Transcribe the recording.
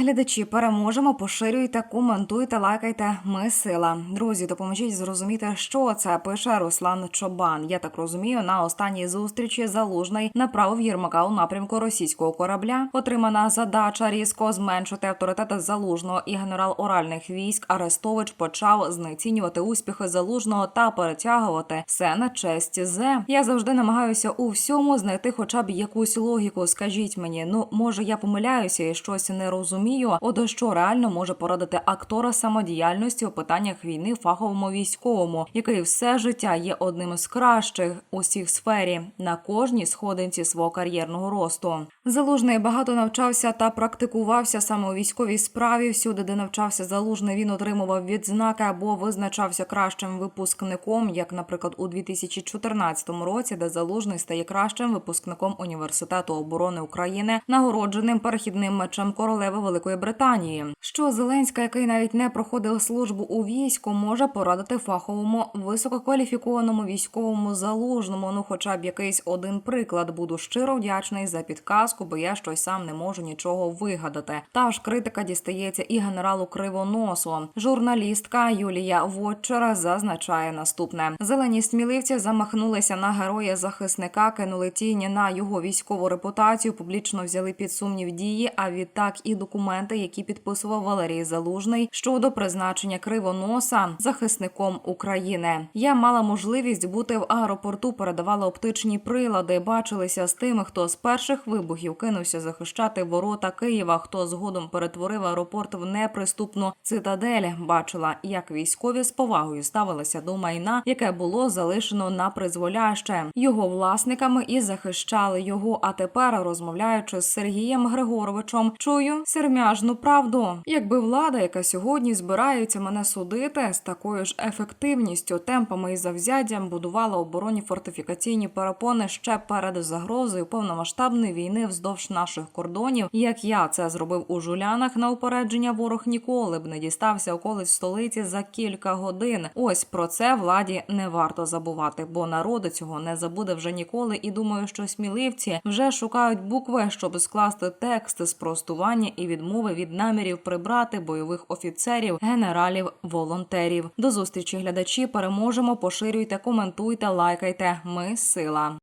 Глядачі, переможемо, поширюйте, коментуйте, лайкайте. Ми сила. Друзі, допоможіть зрозуміти, що це пише Руслан Чобан. Я так розумію, на останній зустрічі залужний направив Єрмака у напрямку російського корабля. Отримана задача різко зменшити авторитет залужного і генерал оральних військ Арестович почав знецінювати успіхи залужного та перетягувати все на честь зе. Я завжди намагаюся у всьому знайти хоча б якусь логіку. Скажіть мені, ну може я помиляюся і щось не розумію. От що реально може порадити актора самодіяльності у питаннях війни фаховому військовому, який все життя є одним з кращих у всій сфері на кожній сходинці свого кар'єрного росту. Залужний багато навчався та практикувався саме у військовій справі. Всюди, де навчався залужний, він отримував відзнаки або визначався кращим випускником, як, наприклад, у 2014 році, де залужний стає кращим випускником університету оборони України, нагородженим перехідним мечем королеви Великої Британії. Що Зеленська, який навіть не проходив службу у війську, може порадити фаховому висококваліфікованому військовому залужному. Ну, хоча б якийсь один приклад. Буду щиро вдячний за підказку, бо я щось сам не можу нічого вигадати. Та ж критика дістається і генералу Кривоносу. Журналістка Юлія Вотчера зазначає наступне: зелені сміливці замахнулися на героя захисника, кинули тіні на його військову репутацію, публічно взяли під сумнів дії, а відтак і документи, які підписував Валерій Залужний щодо призначення Кривоноса захисником України. Я мала можливість бути в аеропорту, передавала оптичні прилади, бачилися з тими, хто з перших вибухів кинувся захищати ворота Києва, хто згодом перетворив аеропорт в неприступну цитадель. Бачила, як військові з повагою ставилися до майна, яке було залишено на призволяще його власниками і захищали його. А тепер, розмовляючи з Сергієм Григоровичем, чую сермяжну правду. Якби влада, яка сьогодні збирається мене судити, з такою ж ефективністю, темпами і завзяттям будувала оборонні фортифікаційні перепони ще перед загрозою повномасштабної війни вздовж наших кордонів. Як я це зробив у жулянах на упередження, ворог ніколи б не дістався околиць столиці за кілька годин. Ось про це владі не варто забувати, бо народ цього не забуде вже ніколи. І думаю, що сміливці вже шукають букви, щоб скласти тексти спростування і відмови від намірів прибрати бойових офіцерів, генералів, волонтерів. До зустрічі глядачі переможемо. Поширюйте, коментуйте, лайкайте. Ми сила.